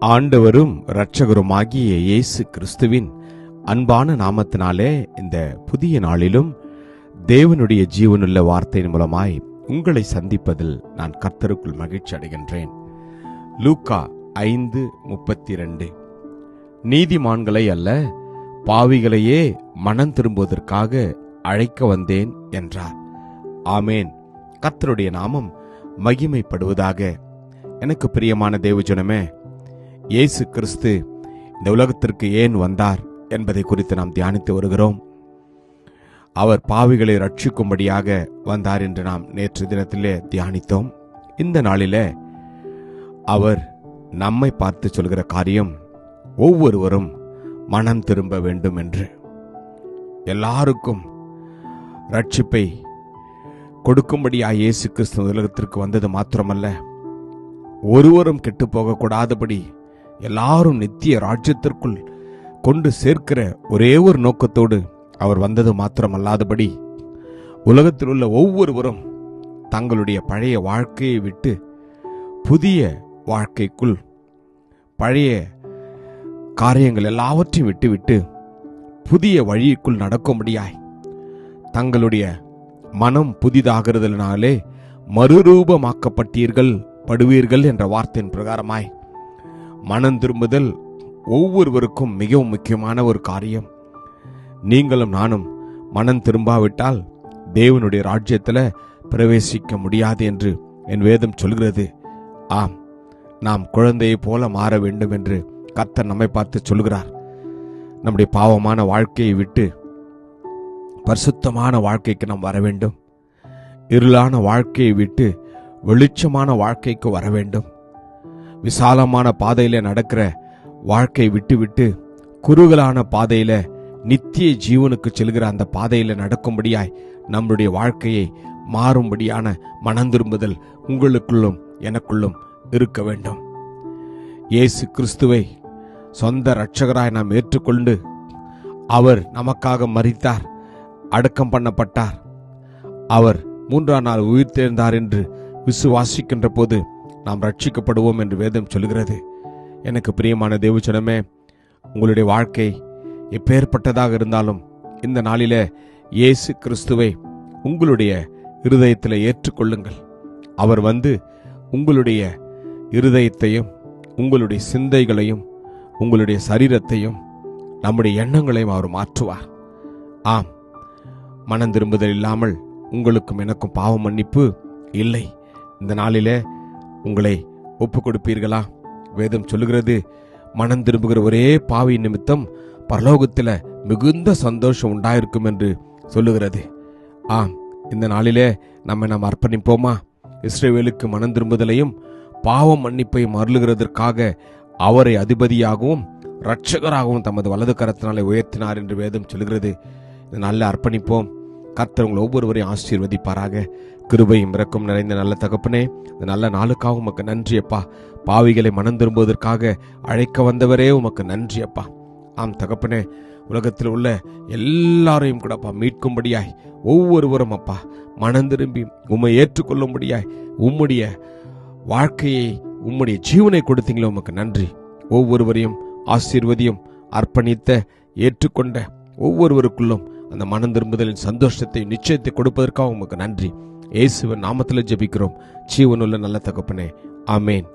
ஆண்டவரும் இரட்சகருமாகிய இயேசு கிறிஸ்துவின் அன்பான நாமத்தினாலே இந்த புதிய நாளிலும் தேவனுடைய ஜீவனுள்ள வார்த்தையின் மூலமாய் உங்களை சந்திப்பதில் நான் கர்த்தருக்குள் மகிழ்ச்சி அடைகின்றேன். லூக்கா ஐந்து முப்பத்தி ரெண்டு நீதிமான்களை அல்ல பாவிகளையே மனம் திரும்புவதற்காக அழைக்க வந்தேன் என்றார். ஆமேன். கர்த்தருடைய நாமம் மகிமைப்படுவதாக. எனக்கு பிரியமான தேவஜனமே இயேசு கிறிஸ்து இந்த உலகத்திற்கு ஏன் வந்தார் என்பதை குறித்து நாம் தியானித்து வருகிறோம். அவர் பாவிகளை ரட்சிக்கும்படியாக வந்தார் என்று நாம் நேற்று தினத்திலே தியானித்தோம். இந்த நாளிலே அவர் நம்மை பார்த்து சொல்கிற காரியம் ஒவ்வொருவரும் மனம் திரும்ப வேண்டும் என்று. எல்லாருக்கும் ரட்சிப்பை கொடுக்கும்படியாக இயேசு கிறிஸ்து உலகத்திற்கு வந்தது மாத்திரமல்ல. ஒருவரும் கெட்டு போகக்கூடாதபடி எல்லாரும் நித்திய ராஜ்யத்திற்குள் கொண்டு சேர்க்கிற ஒரே ஒரு நோக்கத்தோடு அவர் வந்தது மாத்திரமல்லாதபடி உலகத்தில் உள்ள ஒவ்வொருவரும் தங்களுடைய பழைய வாழ்க்கையை விட்டு புதிய வாழ்க்கைக்குள் பழைய காரியங்கள் எல்லாவற்றையும் விட்டுவிட்டு புதிய வழிக்குள் நடக்கும்படியாய் தங்களுடைய மனம் புதிதாகிறதுனாலே மறுரூபமாக்கப்பட்டீர்கள் படுவீர்கள் என்ற வார்த்தையின் பிரகாரமாய் மனம் திரும்புதல் ஒவ்வொருவருக்கும் மிகவும் முக்கியமான ஒரு காரியம். நீங்களும் நானும் மனம் திரும்பாவிட்டால் தேவனுடைய ராஜ்யத்தில் பிரவேசிக்க முடியாது என்று என் வேதம் சொல்கிறது. ஆம் நாம் குழந்தையைப் போல மாற வேண்டும் என்று கர்த்தர் நம்மை பார்த்து சொல்கிறார். நம்முடைய பாவமான வாழ்க்கையை விட்டு பரிசுத்தமான வாழ்க்கைக்கு நாம் வர வேண்டும். இருளான வாழ்க்கையை விட்டு வெளிச்சமான வாழ்க்கைக்கு வர வேண்டும். விசாலமான பாதையில நடக்கிற வாழ்க்கை விட்டு விட்டு குறுகலான பாதையில நித்திய ஜீவனுக்கு செல்கிற அந்த பாதையில நடக்கும்படியாய் நம்முடைய வாழ்க்கையை மாறும்படியான மனம் திரும்புதல் உங்களுக்குள்ளும் எனக்குள்ளும் இருக்க வேண்டும். இயேசு கிறிஸ்துவை சொந்த இரட்சகராய் நாம் ஏற்றுக்கொண்டு அவர் நமக்காக மறித்தார் அடக்கம் பண்ணப்பட்டார். அவர் மூன்றாம் நாள் உயிர்த்தெழுந்தார் என்று விசுவாசிக்கின்ற போது நாம் ரட்சிக்கப்படுவோம் என்று வேதம் சொல்கிறது எனக்கு பிரியமான தேவச்சனமே உங்களுடைய வாழ்க்கை எப்பேற்பட்டதாக இருந்தாலும் இந்த நாளில இயேசு கிறிஸ்துவை உங்களுடைய இருதயத்தில் ஏற்றுக்கொள்ளுங்கள். அவர் வந்து உங்களுடைய இருதயத்தையும் உங்களுடைய சிந்தைகளையும் உங்களுடைய சரீரத்தையும் நம்முடைய எண்ணங்களையும் அவர் மாற்றுவார். ஆம் மனம் திரும்புதல் இல்லாமல் உங்களுக்கும் எனக்கும் பாவ மன்னிப்பு இல்லை. இந்த நாளிலே உங்களை ஒப்பு கொடுப்பீர்களா வேதம் சொல்லுகிறது மனம் திரும்புகிற ஒரே பாவி நிமித்தம் பரலோகத்தில் மிகுந்த சந்தோஷம் உண்டாயிருக்கும் என்று சொல்லுகிறது. ஆம் இந்த நாளிலே நம்மை நாம் அர்ப்பணிப்போமா? இஸ்ரேவேலுக்கு மனம் திரும்புதலையும் பாவம் மன்னிப்பையும் அருளுகிறதற்காக அவரை அதிபதியாகவும் இரட்சகராகவும் தமது வலது கரத்தினாலே உயர்த்தினார் என்று வேதம் சொல்கிறது நல்ல அர்ப்பணிப்போம். கர்த்தர் உங்களை ஒவ்வொருவரையும் ஆசீர்வதிப்பாராக. கிருபையும் இறக்கும் நிறைந்த நல்ல தகப்பனே இந்த நல்ல நாளுக்காக உமக்கு நன்றி அப்பா. பாவிகளை மனம் திரும்புவதற்காக அழைக்க வந்தவரே உமக்கு நன்றி அப்பா. ஆம் தகப்பனே உலகத்தில் உள்ள எல்லாரையும் கூட அப்பா மீட்கும்படியாய் ஒவ்வொருவரும் அப்பா மனம் திரும்பி உம்மை ஏற்றுக்கொள்ளும்படியாய் உம்முடைய வாழ்க்கையை உம்முடைய ஜீவனை கொடுத்தீங்களே உமக்கு நன்றி. ஒவ்வொருவரையும் ஆசீர்வதியும் அர்ப்பணித்த ஏற்றுக்கொண்ட ஒவ்வொருவருக்குள்ளும் அந்த மனம் திரும்புதலின் சந்தோஷத்தை நிச்சயத்தை கொடுப்பதற்காக உமக்கு நன்றி. இயேசுவின் நாமத்தில் ஜெபிக்கிறோம். ஜீவனுள்ள நல்ல தகப்பனே ஆமேன்.